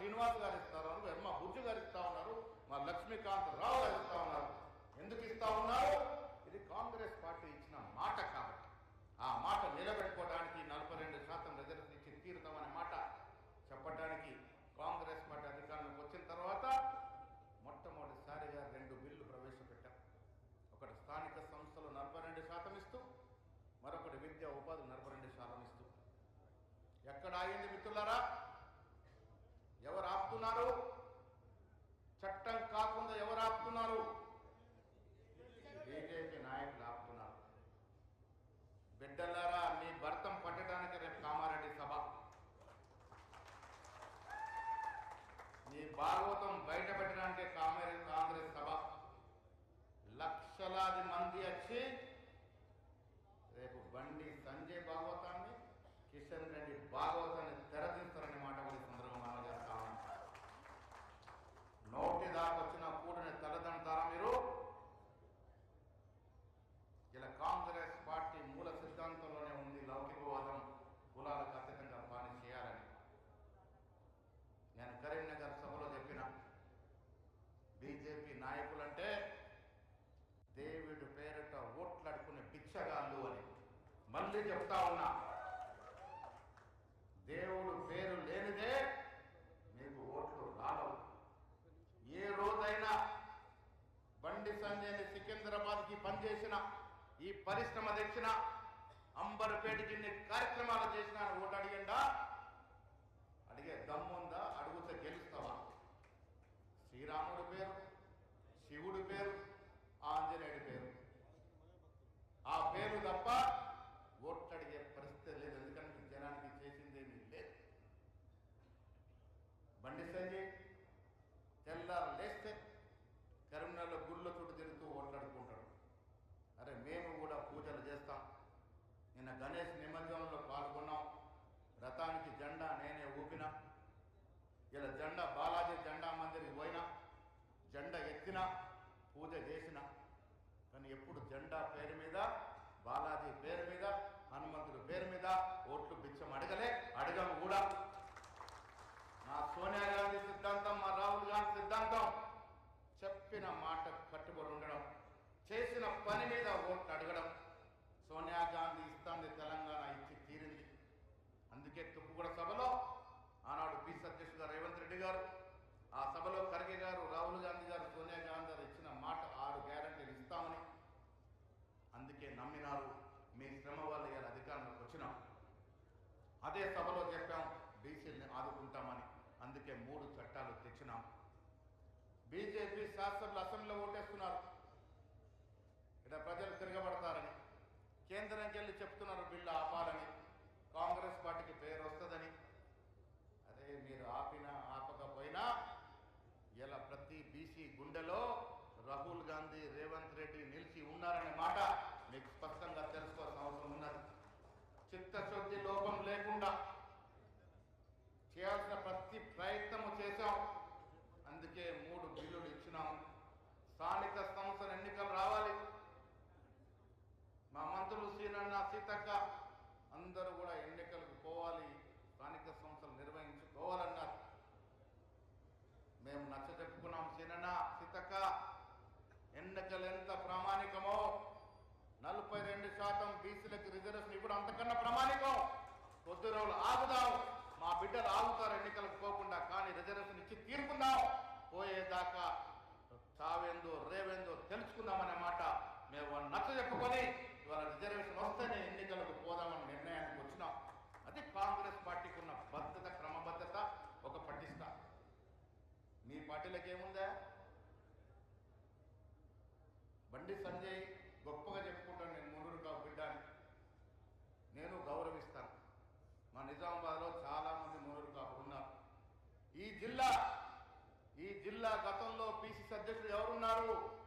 శ్రీనివాస్ గారు ఇస్తారు ఉన్నారు వెర్మ బుజ్జు గారు ఇస్తా ఉన్నారు మా లక్ష్మీకాంత్ రావు గారు ఇస్తా ఉన్నారు. ఎందుకు ఇస్తా ఉన్నారు? ఇది కాంగ్రెస్ పార్టీ ఇచ్చిన మాట కాబట్టి. ఆ మాట నిలబెట్టుకోవడానికి నలభై రెండు శాతం రిజర్వ్ ఇచ్చి తీరుతామనే మాట చెప్పడానికి కాంగ్రెస్ పార్టీ అధికారంలోకి వచ్చిన తర్వాత మొట్టమొదటిసారిగా రెండు బిల్లు ప్రవేశపెట్టాం. ఒకటి స్థానిక సంస్థలు నలభై రెండు శాతం ఇస్తూ మరొకటి విద్యా ఉపాధి నలభై రెండు శాతం ఇస్తూ. ఎక్కడ అయింది మిత్రులారా? ఆపుతున్నారు చట్టం కాకుండా ఎవరు ఆపుతున్నారు? బీజేపీ నాయకులు ఆపుతున్నారు. బిడ్డలారా మీ భర్తం పట్టడానికి రేపు కామారెడ్డి సభ. మీ భాగవతం బయట పెట్టడానికి కామారెడ్డి కాంగ్రెస్ సభ. లక్షలాది మంది వచ్చి మళ్ళీ చెప్తా ఉన్నా. దేవుడు పేరు లేనిదే మీకు ఓట్లు రాలవు. ఏ రోజైనా బండి సంజయ్ని సికింద్రాబాద్కి పనిచేసిన ఈ పరిశ్రమ తెచ్చిన అంబర్పేటకి ఇన్ని కార్యక్రమాలు చేసిన అని ఓటు అడిగిందా అడిగే దమ్ముందా? అడుగుతే గెలుస్తావా? శ్రీరాముడు ఎత్తిన పూజ చేసిన కానీ ఎప్పుడు జెండా పేరు మీద బాలాజీ పేరు మీద హనుమంతుడి పేరు మీద ఓట్లు బిచ్చం అడగలే అడగము కూడా మా సోనియా గాంధీ సిద్ధాంతం మా రాహుల్ గాంధీ సిద్ధాంతం చెప్పిన మాట కట్టుబడి ఉండడం చేసిన పని మీద ఓట్లు అడగడం సోనియా గాంధీ ఇస్తాంది తెలంగాణ ఇచ్చి తీరింది అందుకే తుప్పుగూడ సభలో ఆనాడు పీస్ అధ్యక్షుడు రేవంత్ రెడ్డి గారు ఆ సభలో ఖర్గే గారు రాహుల్ గాంధీ గారు సోనియా గాంధీ గారు ఇచ్చిన మాట ఆరు గ్యారంటీలు ఇస్తామని అందుకే నమ్మినారు మీ శ్రమ వల్ల ఇవాళ అధికారంలోకి వచ్చినాం అదే సభలో చెప్పాం బీసీలని ఆదుకుంటామని. అందుకే మూడు చట్టాలు తెచ్చినాం. బీజేపీ శాసనసభ్యులు అసెంబ్లీలో ఓటేస్తున్నారు. సీనన్న అందరూ కూడా ఎన్నికలకు పోవాలి స్థానిక సంస్థలు నిర్వహించుకోవాలన్నారు. మేము నచ్చ చెప్పుకున్నాం సీనన్న సీతక్క ఎన్నికలు ఎంత ప్రామాణికమో నలభై రెండు శాతం బీసీలకు రిజర్వేషన్ ఇప్పుడు అంతకన్నా ప్రామాణికం. కొద్ది రోజులు ఆగుదాం మా బిడ్డలు ఆగుతారు ఎన్నికలకు పోకుండా కానీ రిజర్వేషన్ ఇచ్చి తీరుకుందాం. పోయేదాకా చావేందో రేవేందో తెలుసుకుందామనే మాట మేము నచ్చ చెప్పుకొని ఇవాళ రిజర్వేషన్ బండి సంజయ్ గొప్పగా చెప్పుకుంటాను నేను మునురు కావు నేను గౌరవిస్తాను. మా నిజామాబాద్లో చాలామంది మునురు ఉన్నారు. ఈ జిల్లా ఈ జిల్లా గతంలో పీసీసీ అధ్యక్షుడు ఎవరున్నారు?